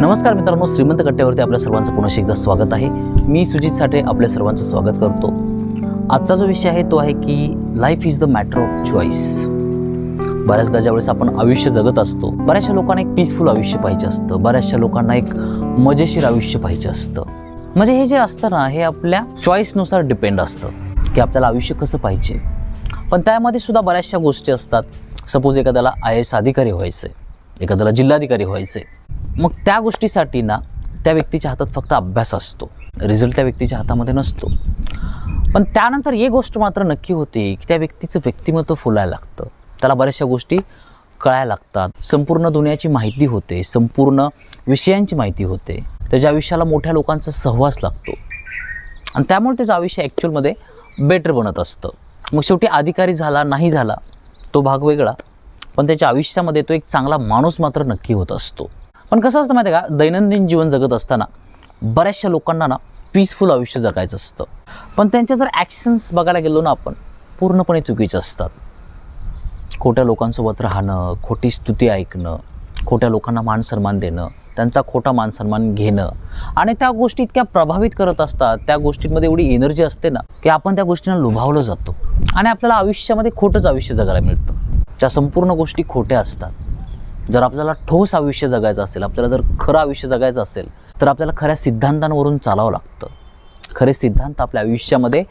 नमस्कार मित्रांनो श्रीमंत कट्ट्यावरती आपल्या सर्वांचं पुन्हा एकदा स्वागत आहे. मी सुजित साठे आपल्या सर्वांचं स्वागत करतो. आजचा जो विषय आहे तो आहे की life is the matter of choice बऱ्याचदा ज्यावेळेस आपण आयुष्य जगत असतो बऱ्याचशा लोकांना एक पीसफुल आयुष्य पाहिजे असतं. बऱ्याचशा लोकांना एक मजेशीर आयुष्य पाहिजे असतं. म्हणजे हे जे असतं ना हे आपल्या चॉईसनुसार डिपेंड असतं की आपल्याला आयुष्य कसं पाहिजे. पण त्यामध्ये सुद्धा बऱ्याचशा गोष्टी असतात. सपोज एखाद्याला आय एस अधिकारी व्हायचं आहे एखाद्याला जिल्हाधिकारी व्हायचं आहे मग त्या गोष्टीसाठी ना त्या व्यक्तीच्या हातात फक्त अभ्यास असतो. रिझल्ट त्या व्यक्तीच्या हातामध्ये नसतो. पण त्यानंतर एक गोष्ट मात्र नक्की होते की त्या व्यक्तीचं व्यक्तिमत्व फुलायला लागतं. त्याला बऱ्याचशा गोष्टी कळायला लागतात. संपूर्ण दुनियाची माहिती होते संपूर्ण विषयांची माहिती होते. त्याच्या आयुष्याला मोठ्या लोकांचा सहवास लागतो. आणि त्यामुळे त्याचं आयुष्य ॲक्च्युअलमध्ये बेटर बनत असतं. मग शेवटी अधिकारी झाला नाही झाला तो भाग वेगळा. पण त्याच्या आयुष्यामध्ये तो एक चांगला माणूस मात्र नक्की होत असतो. पण कसं असतं माहिती आहे का? दैनंदिन जीवन जगत असताना बऱ्याचशा लोकांना ना पीसफुल आयुष्य जगायचं असतं. पण त्यांच्या जर ॲक्शन्स बघायला गेलो ना आपण पूर्णपणे चुकीचे असतात. खोट्या लोकांसोबत राहणं खोटी स्तुती ऐकणं खोट्या लोकांना मान सन्मान देणं त्यांचा खोटा मान सन्मान घेणं आणि त्या गोष्टी इतक्या प्रभावित करत असतात त्या गोष्टींमध्ये एवढी एनर्जी असते ना की आपण त्या गोष्टींना लुभावलं जातो. आणि आपल्याला आयुष्यामध्ये खोटंच आयुष्य जगायला मिळतं. त्या संपूर्ण गोष्टी खोट्या असतात. जर आपल्याला ठोस आयुष्य जगायचं असेल आपल्याला जर खरं आयुष्य जगायचं असेल तर आपल्याला खऱ्या सिद्धांतांवरून चालावं लागतं. खरे सिद्धांत आपल्या आयुष्यामध्ये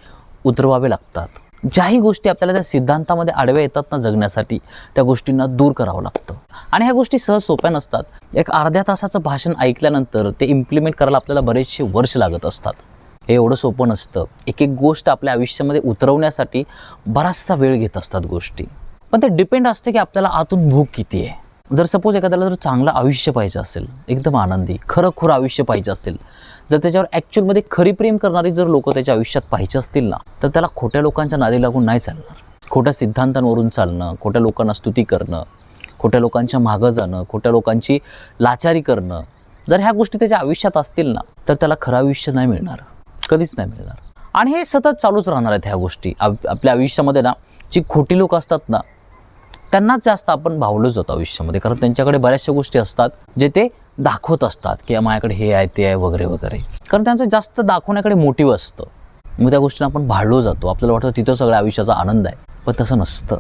उतरवावे लागतात. ज्याही गोष्टी आपल्याला त्या सिद्धांतामध्ये आडव्या येतात ना जगण्यासाठी त्या गोष्टींना दूर करावं लागतं. आणि ह्या गोष्टी सहज सोप्या नसतात. एक अर्ध्या तासाचं भाषण ऐकल्यानंतर ते इम्प्लिमेंट करायला आपल्याला बरेचसे वर्ष लागत असतात. हे एवढं सोपं नसतं. एक एक गोष्ट आपल्या आयुष्यामध्ये उतरवण्यासाठी बराचसा वेळ घेत असतात गोष्टी. पण ते डिपेंड असते की आपल्याला आतून भूक किती आहे. जर सपोज एखाद्याला जर चांगलं आयुष्य पाहिजे असेल एकदम आनंदी खरं खुरं आयुष्य पाहिजे असेल जर त्याच्यावर ॲक्च्युअलमध्ये खरी प्रेम करणारी जर लोक त्याच्या आयुष्यात पाहिजे असतील ना तर त्याला खोट्या लोकांच्या नादी लागून नाही चालणार. खोट्या सिद्धांतांवरून चालणं खोट्या लोकांना स्तुती करणं खोट्या लोकांच्या मागं जाणं खोट्या लोकांची लाचारी करणं जर ह्या गोष्टी त्याच्या आयुष्यात असतील ना तर त्याला खरं आयुष्य नाही मिळणार. कधीच नाही मिळणार. आणि हे सतत चालूच राहणार आहेत ह्या गोष्टी. आप- आपल्या आयुष्यामध्ये ना जी खोटी लोक असतात ना त्यांनाच जास्त आपण भावलो जातो आयुष्यामध्ये. कारण त्यांच्याकडे बऱ्याचशा गोष्टी असतात जे ते दाखवत असतात की माझ्याकडे हे आहे ते आहे वगैरे वगैरे. कारण त्यांचं जास्त दाखवण्याकडे मोटिव्ह असतं. मग त्या गोष्टींना आपण भाळलो जातो. आपल्याला वाटतं तिथं सगळ्या आयुष्याचा आनंद आहे पण तसं नसतं.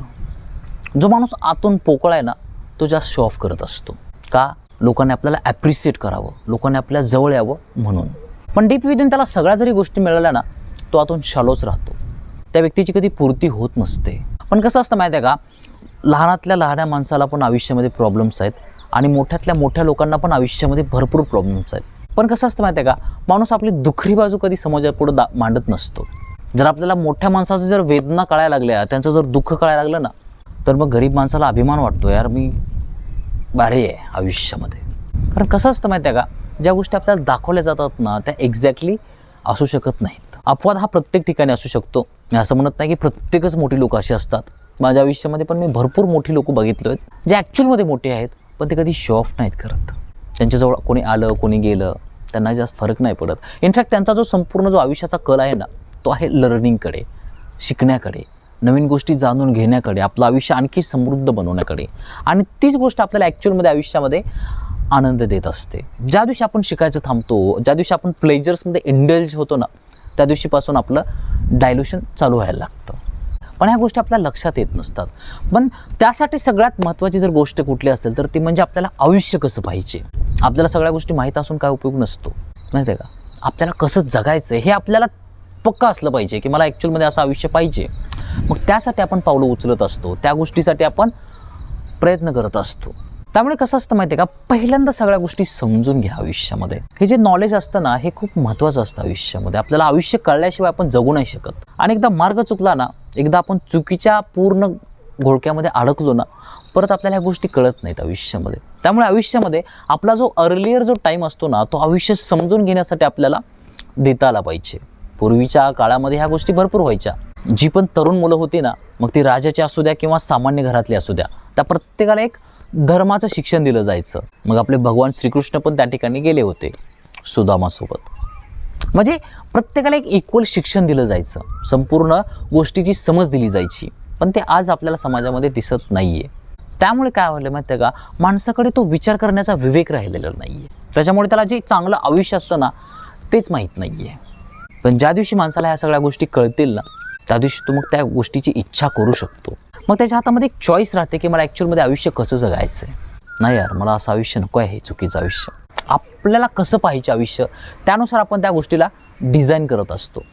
जो माणूस आतून पोकळ आहे ना तो जास्त शो ऑफ करत असतो. का? लोकांनी आपल्याला ॲप्रिशिएट करावं. लोकांनी आपल्या जवळ यावं म्हणून. पण डीप विदिन त्याला सगळ्या जरी गोष्टी मिळाल्या ना तो आतून शालोच राहतो. त्या व्यक्तीची कधी पूर्ती होत नसते. पण कसं असतं माहिती आहे का? लहानातल्या लहान्या माणसाला पण आयुष्यामध्ये प्रॉब्लेम्स आहेत आणि मोठ्यातल्या मोठ्या लोकांना पण आयुष्यामध्ये भरपूर प्रॉब्लेम्स आहेत. पण कसं असतं माहिती आहे का? माणूस आपली दुखरी बाजू कधी समाजापुढं दा मांडत नसतो. जर आपल्याला मोठ्या माणसाचं जर वेदना कळायला लागल्या त्यांचं जर दुःख कळायला लागलं ना तर मग गरीब माणसाला अभिमान वाटतो यार मी भारी आहे आयुष्यामध्ये. कारण कसं असतं माहिती आहे का? ज्या गोष्टी आपल्याला दाखवल्या जातात ना त्या एक्झॅक्टली असू शकत नाहीत. अपवाद हा प्रत्येक ठिकाणी असू शकतो. मी असं म्हणत नाही की प्रत्येकच मोठी लोक अशी असतात. माझ्या आयुष्यामध्ये पण मी भरपूर मोठी लोक बघितले आहेत जे ॲक्च्युअलमध्ये मोठे आहेत पण ते कधी शो ऑफ नाहीत करत. त्यांच्याजवळ कोणी आलं कोणी गेलं त्यांना जास्त फरक नाही पडत. इनफॅक्ट त्यांचा जो संपूर्ण जो आयुष्याचा कल आहे ना तो आहे लर्निंगकडे शिकण्याकडे नवीन गोष्टी जाणून घेण्याकडे आपलं आयुष्य आणखी समृद्ध बनवण्याकडे. आणि तीच गोष्ट आपल्याला ॲक्च्युअलमध्ये आयुष्यामध्ये आनंद देत असते. ज्या दिवशी आपण शिकायचं थांबतो ज्या दिवशी आपण प्लेजर्समध्ये इंडल्ज होतो ना त्या दिवशीपासून आपलं डायल्युशन चालू व्हायला लागतं. पण ह्या गोष्टी आपल्या लक्षात येत नसतात. पण त्यासाठी सगळ्यात महत्त्वाची जर गोष्ट कुठली असेल तर ती म्हणजे आपल्याला आयुष्य कसं पाहिजे? आपल्याला सगळ्या गोष्टी माहीत असून काय उपयोग नसतो. माहिती आहे का? आपल्याला कसं जगायचं हे आपल्याला पक्का असलं पाहिजे की मला ॲक्च्युअलमध्ये असं आयुष्य पाहिजे. मग त्यासाठी आपण पावलं उचलत असतो. त्या गोष्टीसाठी आपण प्रयत्न करत असतो. त्यामुळे कसं असतं माहिती आहे का? पहिल्यांदा सगळ्या गोष्टी समजून घ्या आयुष्यामध्ये. हे जे नॉलेज असतं ना हे खूप महत्त्वाचं असतं आयुष्यामध्ये. आपल्याला आयुष्य कळल्याशिवाय आपण जगू नाही शकत. आणि एकदा मार्ग चुकला ना एकदा आपण चुकीच्या पूर्ण घोळक्यामध्ये अडकलो ना परत आपल्याला ह्या गोष्टी कळत नाहीत आयुष्यामध्ये. त्यामुळे आयुष्यामध्ये आपला जो अर्लियर जो टाईम असतो ना तो आयुष्य समजून घेण्यासाठी आपल्याला देता आला पाहिजे. पूर्वीच्या काळामध्ये ह्या गोष्टी भरपूर व्हायच्या. जी पण तरुण मुलं होती ना मग ती राजाची असू द्या किंवा सामान्य घरातली असू द्या त्या प्रत्येकाला एक धर्माचं शिक्षण दिलं जायचं. मग आपले भगवान श्रीकृष्ण पण त्या ठिकाणी गेले होते सुदामासोबत. म्हणजे प्रत्येकाला एक इक्वल शिक्षण दिलं जायचं. संपूर्ण गोष्टीची समज दिली जायची. पण ते आज आपल्याला समाजामध्ये दिसत नाही आहे त्यामुळे काय व्हायला माहिती आहे का? माणसाकडे तो विचार करण्याचा विवेक राहिलेला नाही आहे त्याच्यामुळे त्याला जे चांगलं आयुष्य असतं ना तेच माहीत नाही आहे पण ज्या दिवशी माणसाला ह्या सगळ्या गोष्टी कळतील ना त्या दिवशी तो मग त्या गोष्टीची इच्छा करू शकतो. मग त्याच्या हातामध्ये एक चॉईस राहते की मला ॲक्च्युअलमध्ये आयुष्य कसं जगायचं आहे नाही यार मला असं आयुष्य नको आहे हे चुकीचं आयुष्य. आपल्याला कसं पाहिजे आयुष्य? त्यानुसार आपण त्या गोष्टीला डिझाईन करत असतो.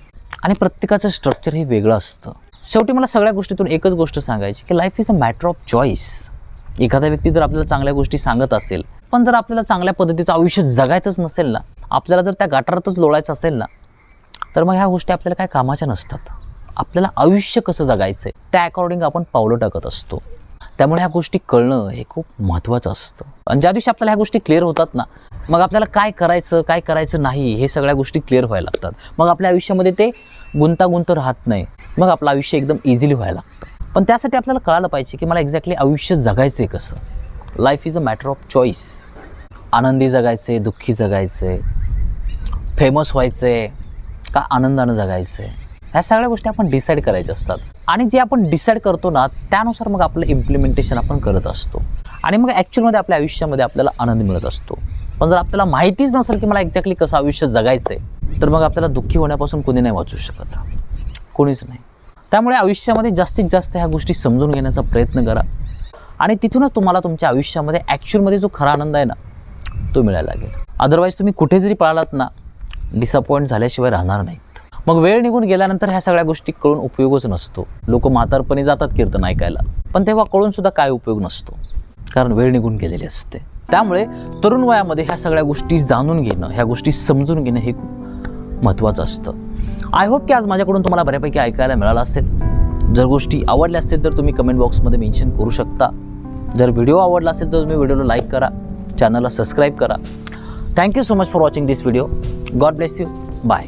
आणि प्रत्येकाचं स्ट्रक्चर हे वेगळं असतं. शेवटी मला सगळ्या गोष्टीतून एकच गोष्ट सांगायची की life is a matter of choice एखादा व्यक्ती जर आपल्याला चांगल्या गोष्टी सांगत असेल पण जर आपल्याला चांगल्या पद्धतीचं आयुष्य जगायचंच नसेल ना आपल्याला जर त्या गाठारातच लोळायचं असेल ना तर मग ह्या गोष्टी आपल्याला काय कामाच्या नसतात. आपल्याला आयुष्य कसं जगायचं आहे त्या अकॉर्डिंग आपण पावलं टाकत असतो. त्यामुळे ह्या गोष्टी कळणं हे खूप महत्त्वाचं असतं. आणि ज्या दिवशी आपल्याला ह्या गोष्टी क्लिअर होतात ना मग आपल्याला काय करायचं काय करायचं नाही हे सगळ्या गोष्टी क्लिअर व्हायला लागतात. मग आपल्या आयुष्यामध्ये ते गुंतागुंत राहत नाही. मग आपलं आयुष्य एकदम इझिली व्हायला लागतं. पण त्यासाठी आपल्याला कळालं पाहिजे की मला एक्झॅक्टली आयुष्य जगायचं आहे कसं. Life is a matter of choice आनंदी जगायचं आहे दुःखी जगायचं आहे फेमस व्हायचं आहे का आनंदानं जगायचं आहे ह्या सगळ्या गोष्टी आपण डिसाईड करायच्या असतात. आणि जे आपण डिसाईड करतो ना त्यानुसार मग आपलं इम्प्लिमेंटेशन आपण करत असतो. आणि मग ॲक्च्युअलमध्ये आपल्या आयुष्यामध्ये आपल्याला आनंद मिळत असतो. पण जर आपल्याला माहितीच नसेल की मला एक्झॅक्टली कसं आयुष्य जगायचं आहे तर मग आपल्याला दुःखी होण्यापासून कोणी नाही वाचू शकत. कोणीच नाही. त्यामुळे आयुष्यामध्ये जास्तीत जास्त ह्या गोष्टी समजून घेण्याचा प्रयत्न करा. आणि तिथूनच तुम्हाला तुमच्या आयुष्यामध्ये ॲक्च्युअलमध्ये जो खरा आनंद आहे ना तो मिळायला लागेल. अदरवाईज तुम्ही कुठे जरी पळालात ना डिसअपॉइंट झाल्याशिवाय राहणार नाही. मग वेळ निघून गेल्यानंतर ह्या सगळ्या गोष्टी कळून उपयोगच नसतो. लोक म्हातारपणी जातात कीर्तन ऐकायला. पण तेव्हा कळून सुद्धा काय उपयोग नसतो. कारण वेळ निघून गेलेली असते. त्यामुळे तरुण वयामध्ये ह्या सगळ्या गोष्टी जाणून घेणं ह्या गोष्टी समजून घेणं हे खूप महत्त्वाचं असतं. आय होप की आज माझ्याकडून तुम्हाला बऱ्यापैकी ऐकायला मिळालं असेल. जर गोष्टी आवडल्या असतील तर तुम्ही कमेंट बॉक्समध्ये मेन्शन करू शकता. जर व्हिडिओ आवडला असेल तर तुम्ही व्हिडिओला लाईक करा. चॅनलला सबस्क्राईब करा. Thank you so much for watching this video God bless you bye